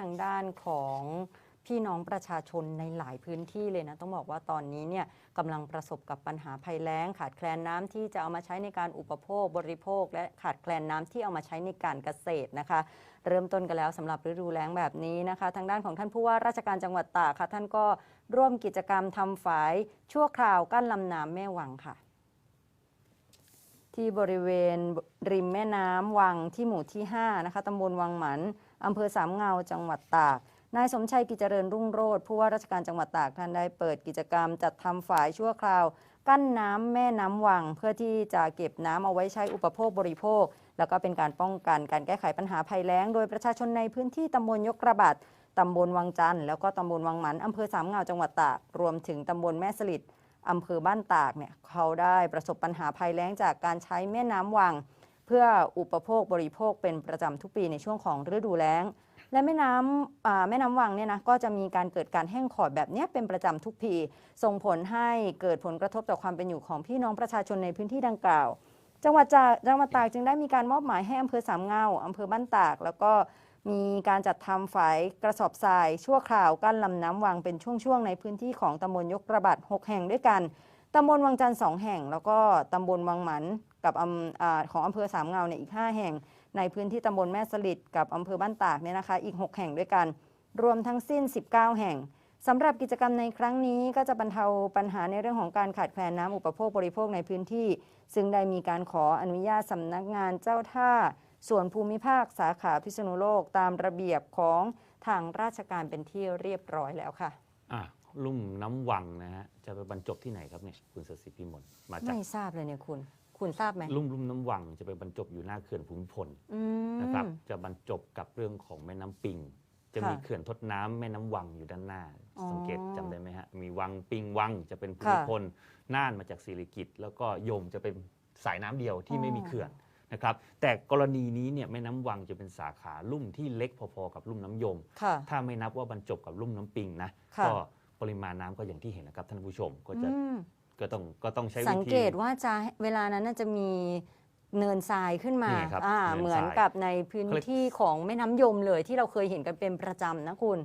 ทางด้านของพี่น้องประชาชนในหลายพื้นที่เลยนะ ต้องบอกว่าตอนนี้เนี่ยกำลังประสบกับปัญหาภัยแล้ง ขาดแคลนน้ำที่จะเอามาใช้ในการอุปโภคบริโภค และขาดแคลนน้ำที่เอามาใช้ในการเกษตรนะคะ เริ่มต้นกันแล้วสำหรับฤดูแล้งแบบนี้นะคะ ทางด้านของท่านผู้ว่าราชการจังหวัดตากค่ะท่านก็ร่วมกิจกรรมทำฝายชั่วคราวกั้นลำน้ำแม่วังค่ะ ที่บริเวณริมแม่น้ำวังที่หมู่ที่5นะคะตำบลวังหมันอำเภอสามเงาจังหวัดตาก นายสมชัยกิจเจริญรุ่งโรจน์ผู้ว่าราชการจังหวัดตากท่านได้เปิดกิจกรรม จัดทำฝายชั่วคราว กั้นน้ำแม่น้ำวัง เพื่อที่จะเก็บน้ำเอาไว้ใช้อุปโภคบริโภค แล้วก็เป็นการป้องกันการแก้ไขปัญหาภัยแล้ง โดยประชาชนในพื้นที่ตำบลยกระบาดตำบลวังจันทร์แล้วก็ตำบลวังหมันอำเภอสามเงาจังหวัดตากรวมถึงตำบลแม่สลิด อำเภอบ้านตากเนี่ยเขาได้ประสบปัญหาภัยแล้งจากการใช้แม่น้ำวัง เพื่ออุปโภคบริโภคเป็นประจำทุกปีในช่วงของฤดูแล้ง และแม่น้ำแม่น้ำวังเนี่ยนะก็จะมีการเกิดการแห้งขอดแบบนี้เป็นประจำทุกปี ส่งผลให้เกิดผลกระทบต่อความเป็นอยู่ของพี่น้องประชาชนในพื้นที่ดังกล่าว จังหวัดจากจังหวัดตากจึงได้มีการมอบหมายให้อำเภอสามเงาอำเภอบ้านตาก แล้วก็ มีการจัดทำฝายกระสอบทราย ชั่วคราวกั้นลำน้ำวังเป็นช่วงๆ ในพื้นที่ของตำบลยกระบัด 6 แห่งด้วยกัน ตำบลวังจันทร์สองแห่ง แล้วก็ตำบลวังหมันกับอของอำเภอสามเงาเนี่ยอีก 5 แห่ง ในพื้นที่ตำบลแม่สลิดกับอำเภอบ้านตากเนี่ยนะคะ อีก 6 แห่งด้วยกัน รวมทั้งสิ้น 19 แห่ง สำหรับกิจกรรมในครั้งนี้ก็จะบรรเทาปัญหาในเรื่องของการขาดแคลนน้ำอุปโภคบริโภคในพื้นที่ ซึ่งได้มีการขออนุญาตสำนักงานเจ้าท่า ส่วนภูมิภาคสาขาพิษณุโลกตามระเบียบของทางราชการเป็นที่เรียบร้อยแล้วค่ะ อะลุ่มน้ำวังนะฮะจะไปบรรจบที่ไหนครับเนี่ยคุณสศิพิมลมาจาก ไม่ทราบเลยเนี่ยคุณ คุณทราบไหมลุ่มลุ่มน้ำวังจะไปบรรจบอยู่หน้าเขื่อนภูมิพลอืมนะครับ จะบรรจบกับเรื่องของแม่น้ำปิง จะค่ะมีเขื่อนทดน้ำแม่น้ำวังอยู่ด้านหน้า อ๋อ สังเกตจำได้ไหมฮะ มีวังปิงวังจะเป็นภูมิค่ะพลน่านมาจากศิริกิตแล้วก็โยมจะเป็นสายน้ำเดียวที่อ๋อไม่มีเขื่อนนะครับ แต่กรณีนี้เนี่ยแม่น้ำวังจะเป็นสาขาลุ่มที่เล็กพอๆกับลุ่มน้ำยม ค่ะ ถ้าไม่นับว่าบรรจบกับลุ่มน้ำปิงนะค่ะ ก็ปริมาณน้ำก็อย่างที่เห็นนะครับท่านผู้ชมก็จะอืมก็ต้องก็ต้องใช้วิสังธี เกตว่าจะเวลานั้นน่าจะมี เนินทรายขึ้นมานี่ครับอ่าเนินทราย เหมือนกับในพื้นเขาเรียกที่ของแม่น้ำยมเลยที่เราเคยเห็นกันเป็นประจำนะคุณ